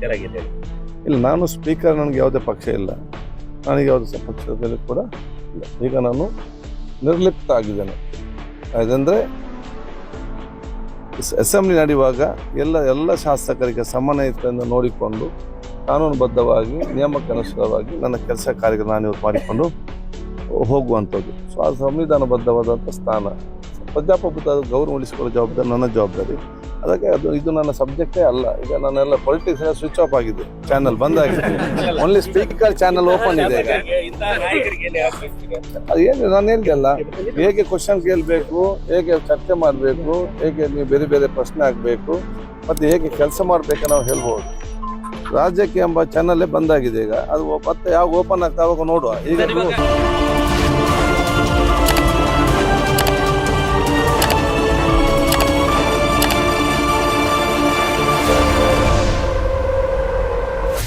Speaker ಆಗಿದೆ ಇಲ್ಲ, ನಾನು ಸ್ಪೀಕರ್ ನನಗೆ ಯಾವುದೇ ಪಕ್ಷ ಇಲ್ಲ. ನನಗೆ ಯಾವುದೇ ಪಕ್ಷದಲ್ಲಿ ಕೂಡ ಇಲ್ಲ. ಈಗ ನಾನು ನಿರ್ಲಿಪ್ತ ಆಗಿದ್ದೇನೆ. ಅದಂದರೆ ಅಸೆಂಬ್ಲಿ ನಡೆಯುವಾಗ ಎಲ್ಲ ಎಲ್ಲ ಶಾಸಕರಿಗೆ ಸಮನ್ವಯತೆಯನ್ನು ನೋಡಿಕೊಂಡು ಕಾನೂನುಬದ್ಧವಾಗಿ ನಿಯಮಕ್ಕನುಸಾರವಾಗಿ ನನ್ನ ಕೆಲಸ ಕಾರ್ಯಗಳು ನಾನು ಇವತ್ತು ಮಾಡಿಕೊಂಡು ಹೋಗುವಂಥದ್ದು. ಸೊ, ಆ ಸಂವಿಧಾನಬದ್ಧವಾದಂಥ ಸ್ಥಾನ. ಪ್ರಜಾಪ್ರಭುತ್ವ ಗೌರವ ಉಳಿಸಿಕೊಳ್ಳೋ ಜವಾಬ್ದಾರಿ, ನನ್ನ ಜವಾಬ್ದಾರಿ. ಅದಕ್ಕೆ ಅದು ಇದು ನನ್ನ ಸಬ್ಜೆಕ್ಟೇ ಅಲ್ಲ. ಈಗ ನಾನೆಲ್ಲ ಪೊಲಿಟಿಕ್ಸ್ ಸ್ವಿಚ್ ಆಫ್ ಆಗಿದೆ ಚಾನಲ್ ಬಂದಾಗಿದೆ ಓನ್ಲಿ ಸ್ಪೀಕರ್ ಚಾನಲ್ ಓಪನ್ ಇದೆ ಈಗ. ಇಂತಹ ನಾಯಕರಿಗೆ ಎಲ್ಲಿ ಹಾಕ್ಬೇಕು ಅದು ಏನು, ನಾನು ಹೇಳಿದೆ ಅಲ್ಲ ಹೇಗೆ ಕ್ವಶನ್ ಕೇಳಬೇಕು, ಹೇಗೆ ಚರ್ಚೆ ಮಾಡಬೇಕು, ಹೇಗೆ ನೀವು ಬೇರೆ ಬೇರೆ ಪ್ರಶ್ನೆ ಆಗಬೇಕು ಮತ್ತು ಹೇಗೆ ಕೆಲಸ ಮಾಡಬೇಕು ನಾವು ಹೇಳ್ಬೋದು. ರಾಜ್ಯಕ್ಕೆ ಎಂಬ ಚಾನಲ್ಲೇ ಬಂದಾಗಿದೆ ಈಗ. ಅದು ಮತ್ತೆ ಯಾವಾಗ ಓಪನ್ ಆಗ್ತಾವಾಗ ನೋಡುವ. ಈಗ